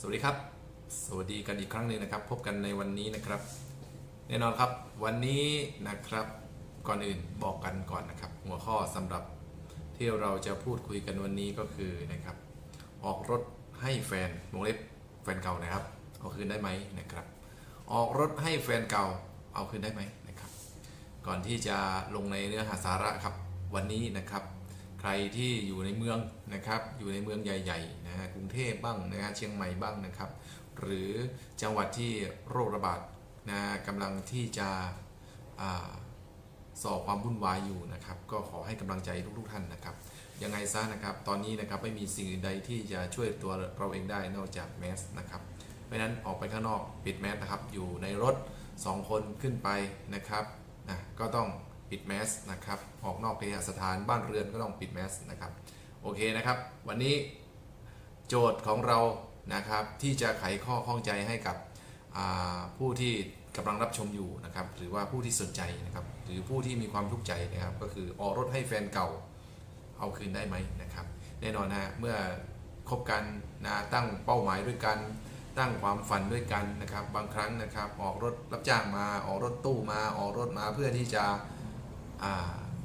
สวัสดีครับ สวัสดีกันอีกครั้งหนึ่งนะครับ พบกันในวันนี้นะครับ แน่นอนครับวันนี้นะครับก่อนอื่นบอกกันก่อนนะครับ หัวข้อสำหรับที่เราจะพูดคุยกันวันนี้ก็คือนะครับ ออกรถให้แฟนวงเล็บแฟนเก่านะครับ เอาคืนได้ไหมนะครับ ออกรถให้แฟนเก่าเอาคืนได้ไหมนะครับ ก่อนที่จะลงในเนื้อหาสาระครับวันนี้นะครับ รที่อยู่ในเมืองนะครับ อยู่ในเมืองใหญ่ๆนะฮะกรุงเทพบ้างนะฮะเชียงใหม่บ้างนะครับ หรือจังหวัดที่โรคระบาดนะกำลังที่จะสอบความวุ่นวายอยู่นะครับ ก็ขอให้กำลังใจทุกๆท่านนะครับ ยังไงซะนะครับ ตอนนี้นะครับไม่มีสิ่งอื่นใดที่จะช่วยตัวเราเองได้นอกจากแมสนะครับเพราะฉะนั้นออกไปข้างนอกปิดแมสนะครับ อยู่ในรถ 2 คนขึ้นไปนะครับนะก็ต้อง ปิดแมสนะครับออกนอกเคหสถานบ้านเรือนก็ต้องปิดแมสนะครับโอเคนะครับวันนี้โจทย์ของเรานะครับที่จะไขข้อข้องใจให้กับผู้ที่กำลังรับชมอยู่นะครับหรือว่าผู้ที่สนใจนะครับหรือผู้ที่มีความทุกข์ใจนะครับก็คือออกรถให้แฟนเก่าเอาคืนได้ไหมนะครับแน่นอนนะฮะเมื่อคบกันนะตั้งเป้าหมายด้วยกันตั้งความฝันด้วยกันนะครับบางครั้งนะครับออกรถรับจ้างมาออกรถตู้มาออกรถมาเพื่อที่จะ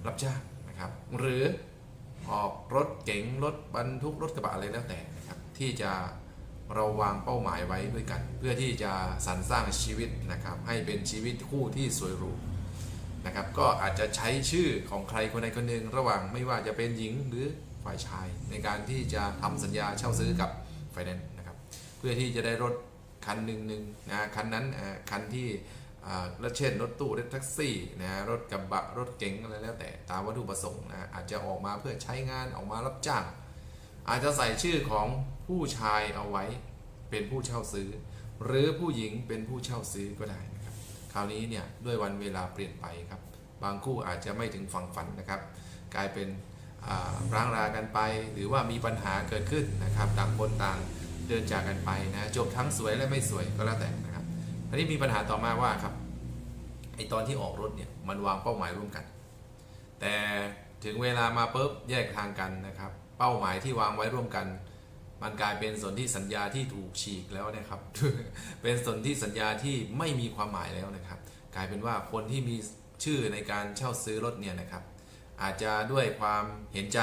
รับจ้างนะครับ หรือออกรถเก๋งรถบรรทุกรถกระบะอะไรแล้วแต่นะครับ ที่จะเราวางเป้าหมายไว้ด้วยกัน เพื่อที่จะสรรสร้างชีวิตนะครับ ให้เป็นชีวิตคู่ที่สวยหรูนะครับ ก็อาจจะใช้ชื่อของใครคนใดคนหนึ่งระหว่างไม่ว่าจะเป็นหญิงหรือฝ่ายชาย ในการที่จะทำสัญญาเช่าซื้อกับไฟแนนซ์นะครับ เพื่อที่จะได้รถคันหนึ่งหนึ่งนะคันนั้นคันที่ รถเช่นรถตู้รถแท็กซี่นะรถกระบะรถเก๋งอะไรแล้วแต่ตามวัตถุประสงค์นะอาจจะออกมาเพื่อใช้งานออกมารับจ้างอาจจะใส่ชื่อของผู้ชายเอาไว้เป็นผู้เช่าซื้อ หรือผู้หญิงเป็นผู้เช่าซื้อก็ได้นะครับ คราวนี้เนี่ยด้วยวันเวลาเปลี่ยนไปครับ บางคู่อาจจะไม่ถึงฝั่งฝันนะครับ กลายเป็นอ่าร้างรากันไป หรือว่ามีปัญหาเกิดขึ้นนะครับ ต่างคนต่างเดินจากกันไปนะจบทั้งสวยและไม่สวยก็แล้วแต่นะ ครับทีนี้มีปัญหาต่อมาว่าครับไอตอนที่ออกรถเนี่ยมันวางเป้าหมายร่วมกัน แต่ถึงเวลามาปุ๊บแยกทางกันนะครับ เป้าหมายที่วางไว้ร่วมกัน มันกลายเป็นสนธิสัญญาที่ถูกฉีกแล้วนะครับ เป็นสนธิสัญญาที่ไม่มีความหมายแล้วนะครับ กลายเป็นว่าคนที่มีชื่อในการเช่าซื้อรถเนี่ยนะครับ อาจจะด้วยความเห็นใจ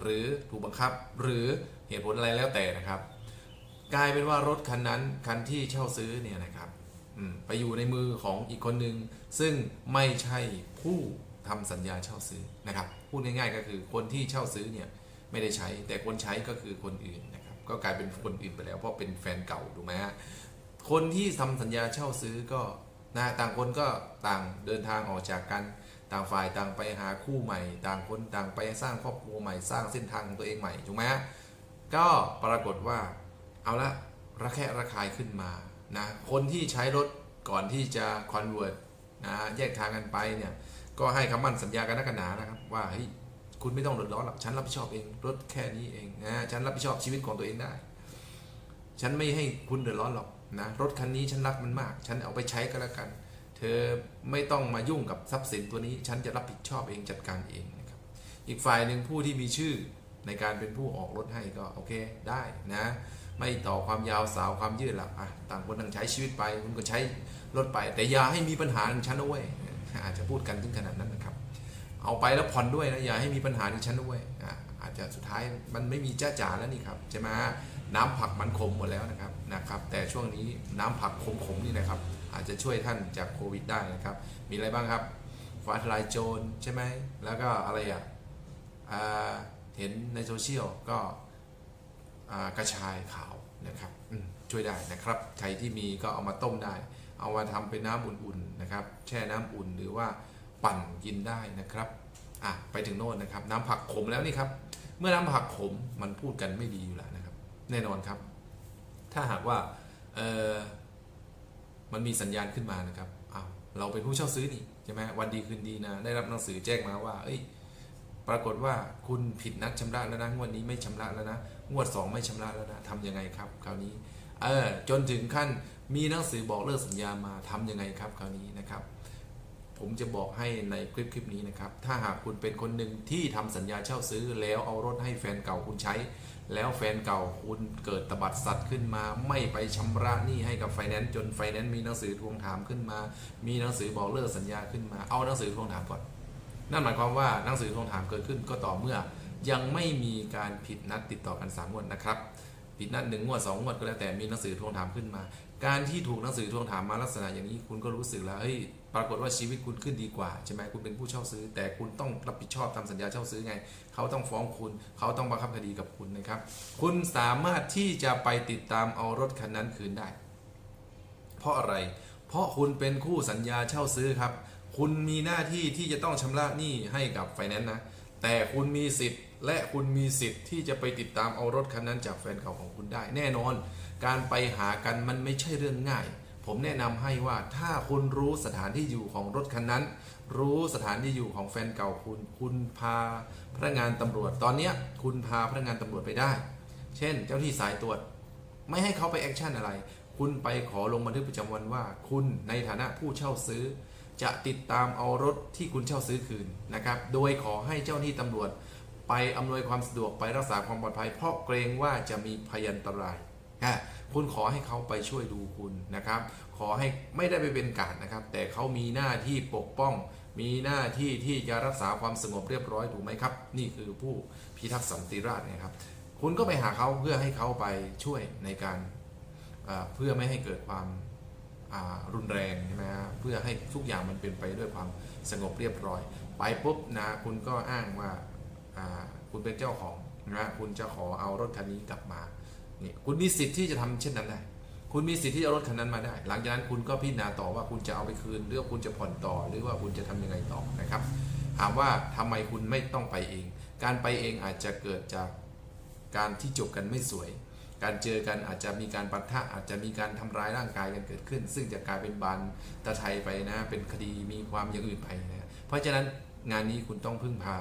หรือถูกบังคับ หรือเหตุผลอะไรแล้วแต่นะครับ กลายเป็นว่ารถคันนั้นคันที่เช่าซื้อเนี่ยนะครับ ไปอยู่ในมือของอีกคนหนึ่งซึ่งไม่ใช่ผู้ทำสัญญาเช่าซื้อนะครับพูดง่ายๆก็คือคนที่เช่าซื้อเนี่ยไม่ได้ใช้ แต่คนใช้ก็คือคนอื่นนะครับก็กลายเป็นคนอื่นไปแล้วเพราะเป็นแฟนเก่าถูกไหมฮะคนที่ทำสัญญาเช่าซื้อก็นะต่างคนก็ต่างเดินทางออกจากกันต่างฝ่ายต่างไปหาคู่ใหม่ ต่างคนต่างไปสร้างครอบครัวใหม่สร้างเส้นทางของตัวเองใหม่ถูกไหมฮะก็ปรากฏว่าเอาละระแคะระคายขึ้นมา นะคนที่ใช้รถก่อนที่จะคอนเวิร์ตนะแยกทางกันไปเนี่ยก็ให้คำมั่นสัญญากันนักกันหนานะครับ ว่าเฮ้ยคุณไม่ต้องเดือดร้อนหรอกฉันรับผิดชอบเองรถแค่นี้เองนะฉันรับผิดชอบชีวิตของตัวเองได้ ฉันไม่ให้คุณเดือดร้อนหรอกนะรถคันนี้ฉันรักมันมาก ฉันเอาไปใช้ก็แล้วกัน เธอไม่ต้องมายุ่งกับทรัพย์สินตัวนี้ ฉันจะรับผิดชอบเองจัดการเองนะครับอีกฝ่ายหนึ่งผู้ที่มีชื่อในการเป็นผู้ออกรถให้ก็โอเคได้นะ ไม่ต่อความยาวสาวความยืดหรอกอะต่างคนต่างใช้ชีวิตไปคุณก็ใช้รถไป แต่อย่าให้มีปัญหาถึงฉันเอาไว้ยอาจจะพูดกันถึงขนาดนั้นนะครับ เอาไปแล้วผ่อนด้วยนะอย่าให้มีปัญหาถึงฉันด้วยอะอาจจะสุดท้ายมันไม่มีจ้าจ๋าแล้วนี่ครับใช่ไหมน้ำผักมันขมหมดแล้วนะครับนะครับ แต่ช่วงนี้น้ำผักขมๆนี่นะครับ อาจจะช่วยท่านจากโควิดได้นะครับ มีอะไรบ้างครับฟ้าทลายโจรใช่ไหมแล้วก็อะไรอะเห็นในโซเชียลก็ กระชายขาวนะครับช่วยได้นะครับใครที่มีก็เอามาต้มได้ เอามาทำเป็นน้ำอุ่นๆนะครับ แช่น้ำอุ่นหรือว่าปั่นกินได้นะครับอะไปถึงโน่นนะครับ น้ำผักขมแล้วนี่ครับเมื่อน้ำผักขมมันพูดกันไม่ดีอยู่แล้วนะครับ แน่นอนครับ ถ้าหากว่าเออมันมีสัญญาณขึ้นมานะครับอ้าวเราเป็นผู้เช่าซื้อนี่ใช่ไหมวันดีคืนดีนะได้รับหนังสือแจ้งมาว่า เอ้ย ปรากฏว่าคุณผิดนัดชำระแล้วนะงวดนี้ไม่ชำระแล้วนะงวดสองไม่ชำระแล้วนะทำยังไงครับ คราวนี้เออจนถึงขั้นมีหนังสือบอกเลิกสัญญามาทำยังไงครับ คราวนี้นะครับ ผมจะบอกให้ในคลิปคลิปนี้นะครับ ถ้าหากคุณเป็นคนหนึ่งที่ทำสัญญาเช่าซื้อ แล้วเอารถให้แฟนเก่าคุณใช้ แล้วแฟนเก่าคุณเกิดตบัดสัตว์ขึ้นมา ไม่ไปชำระหนี้ให้กับไฟแนนซ์จนไฟแนนซ์มีหนังสือทวงถามขึ้นมา มีหนังสือบอกเลิกสัญญาขึ้นมาเอาหนังสือทวงถามก่อน นั่นหมายความว่าหนังสือทวงถามเกิดขึ้นก็ต่อเมื่อ ยังไม่มีการผิดนัดติดต่อกันสามงวดนะครับ ผิดนัดหนึ่งงวดสองงวดก็แล้วแต่มีหนังสือทวงถามขึ้นมา การที่ถูกหนังสือทวงถามมาลักษณะอย่างนี้คุณก็รู้สึกแล้วเฮ้ยปรากฏว่าชีวิตคุณขึ้นดีกว่าใช่ไหมคุณเป็นผู้เช่าซื้อ แต่คุณต้องรับผิดชอบตามสัญญาเช่าซื้อไง เขาต้องฟ้องคุณ เขาต้องบังคับคดีกับคุณนะครับ คุณสามารถที่จะไปติดตามเอารถคันนั้นคืนได้ เพราะอะไร เพราะคุณเป็นคู่สัญญาเช่าซื้อครับ คุณมีหน้าที่ที่จะต้องชำระหนี้ให้กับไฟแนนซ์นะ แต่คุณมีสิทธิ์ และคุณมีสิทธิ์ที่จะไปติดตามเอารถคันนั้นจากแฟนเก่าของคุณได้ แน่นอน การไปหากันมันไม่ใช่เรื่องง่าย ผมแนะนำให้ว่าถ้าคุณรู้สถานที่อยู่ของรถคันนั้น รู้สถานที่อยู่ของแฟนเก่าคุณ คุณพาพนักงานตำรวจตอนเนี้คุณพาพนักงานตำรวจไปได้ เช่น เจ้าที่สายตรวจ ไม่ให้เขาไปแอคชั่นอะไร คุณไปขอลงบันทึกประจำวันว่า คุณในฐานะผู้เช่าซื้อ จะติดตามเอารถที่คุณเช่าซื้อคืนนะครับ โดยขอให้เจ้าหน้าที่ตำรวจ ไปอำนวยความสะดวกไปรักษาความปลอดภัย เพราะเกรงว่าจะมีพยันตรายอะคุณขอให้เขาไปช่วยดูคุณนะครับ ขอให้ไม่ได้ไปเป็นการนะครับ แต่เขามีหน้าที่ปกป้อง มีหน้าที่ที่จะรักษาความสงบเรียบร้อยถูกไหมครับ นี่คือผู้พิทักษ์สันติราษฎร์นะครับ คุณก็ไปหาเขาเพื่อให้เขาไปช่วยในการเพื่อไม่ให้เกิดความ รุนแรงใช่ไหมฮะเพื่อให้ทุกอย่างมันเป็นไปด้วยความสงบเรียบร้อย ไปปุ๊บนะคุณก็อ้างว่าคุณเป็นเจ้าของนะคุณจะขอเอารถคันนี้กลับมานี่คุณมีสิทธิ์ที่จะทำเช่นนั้นได้คุณมีสิทธิ์ที่จะเอารถคันนั้นมาได้ หลังจากนั้นคุณก็พิจารณาต่อว่าคุณจะเอาไปคืนหรือว่าคุณจะผ่อนต่อ หรือว่าคุณจะทำยังไงต่อนะครับ ถามว่าทำไมคุณไม่ต้องไปเอง การไปเองอาจจะเกิดจากการที่จบกันไม่สวย การเจอกันอาจจะมีการปะทะอาจจะมีการทำร้ายร่างกายกันเกิดขึ้น ซึ่งจะกลายเป็นบานตะไทยไปนะ เป็นคดีมีความอย่างอื่นไปนะเพราะฉะนั้นงานนี้คุณต้องพึ่งพา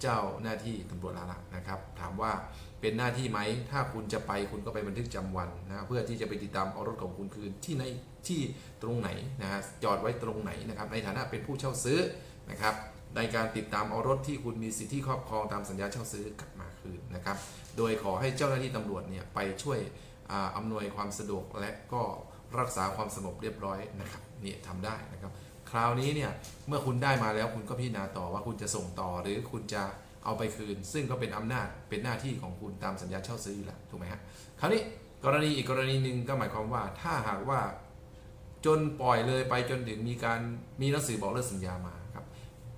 เจ้าหน้าที่ตำรวจและละนะครับ ถามว่าเป็นหน้าที่ไหม ถ้าคุณจะไปคุณก็ไปบันทึกจำวันนะเพื่อที่จะไปติดตามเอารถของคุณคืนที่ในที่ตรงไหนนะฮะจอดไว้ตรงไหนนะครับ ในฐานะเป็นผู้เช่าซื้อนะครับในการติดตามเอารถที่คุณมีสิทธิครอบครองตามสัญญาเช่าซื้อกลับมาคืนนะครับ โดยขอให้เจ้าหน้าที่ตำรวจเนี่ยไปช่วยอำนวยความสะดวกและก็รักษาความสงบเรียบร้อยนะครับเนี่ยทำได้นะครับคราวนี้เนี่ยเมื่อคุณได้มาแล้วคุณก็พิจารณาต่อว่าคุณจะส่งต่อหรือคุณจะเอาไปคืน ซึ่งก็เป็นอำนาจเป็นหน้าที่ของคุณตามสัญญาเช่าซื้ออยู่แล้วถูกไหมฮะคราวนี้กรณีอีกกรณีหนึ่งก็หมายความว่าถ้าหากว่าจนปล่อยเลยไปจนถึงมีการมีหนังสือบอกเลิกสัญญามาครับ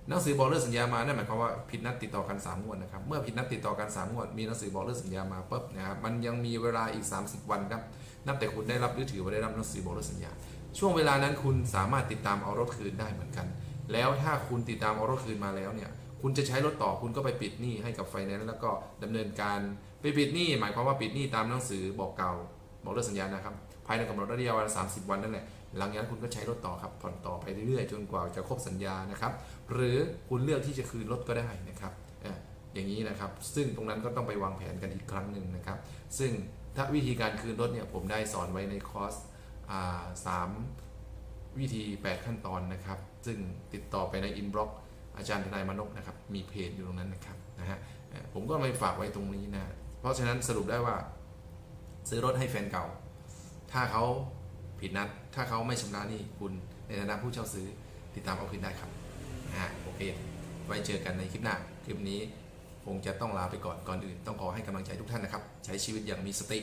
หนังสือบอกเลิกสัญญามานั่นหมายความว่าผิดนัดติดต่อกัน3งวดนะครับเมื่อผิดนัดติดต่อกัน3งวดมีหนังสือบอกเลิกสัญญามาปุ๊บนะครับมันยังมีเวลาอีก 30 วันครับนับแต่คุณได้รับหรือถือว่าได้รับหนังสือบอกเลิกสัญญา ช่วงเวลานั้นคุณสามารถติดตามเอารถคืนได้เหมือนกัน แล้วถ้าคุณติดตามเอารถคืนมาแล้วเนี่ยคุณจะใช้รถต่อคุณก็ไปปิดหนี้ให้กับไฟแนนซ์แล้วก็ดำเนินการไปปิดหนี้หมายความว่าปิดหนี้ตามหนังสือบอกเก่าบอกเลิกสัญญานะครับภายในกำหนดระยะเวลา30 วันนั่นแหละ หลังจากนั้นคุณก็ใช้รถต่อครับผ่อนต่อไปเรื่อยๆ จนกว่าจะครบสัญญานะครับ หรือคุณเลือกที่จะคืนรถก็ได้นะครับอย่างนี้นะครับ ซึ่งตรงนั้นก็ต้องไปวางแผนกันอีกครั้งหนึ่งนะครับ ซึ่งถ้าวิธีการคืนรถเนี่ยผมได้สอนไว้ในคอร์สสามวิธี 8 ขั้นตอนนะครับ ซึ่งติดต่อไปในอินบล็อกอาจารย์ทนายมนกนะครับ มีเพจอยู่ตรงนั้นนะครับนะฮะผมก็ไม่ฝากไว้ตรงนี้นะ เพราะฉะนั้นสรุปได้ว่า ซื้อรถให้แฟนเก่า ถ้าเขา ผิดนัด ถ้าเขาไม่ชำระหนี้คุณในฐานะผู้เช่าซื้อติดตามเอาคืนได้ครับฮะโอเค ไว้เจอกันในคลิปหน้า คลิปนี้คงจะต้องลาไปก่อน ก่อนอื่น ต้องขอให้กำลังใจทุกท่านนะครับ ใช้ชีวิตอย่างมีสติ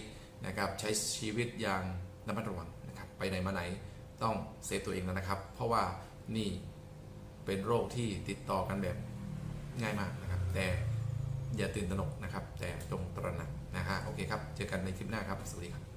นะครับ ใช้ชีวิตอย่างระมัดระวังนะครับ ไปไหนมาไหนต้องเซฟตัวเองแล้วนะครับ เพราะว่านี่เป็นโรคที่ติดต่อกันแบบง่ายมากนะครับ แต่อย่าตื่นตระหนกนะครับ แต่จงตระหนักนะฮะโอเคครับ เจอกันในคลิปหน้าครับ สวัสดีครับ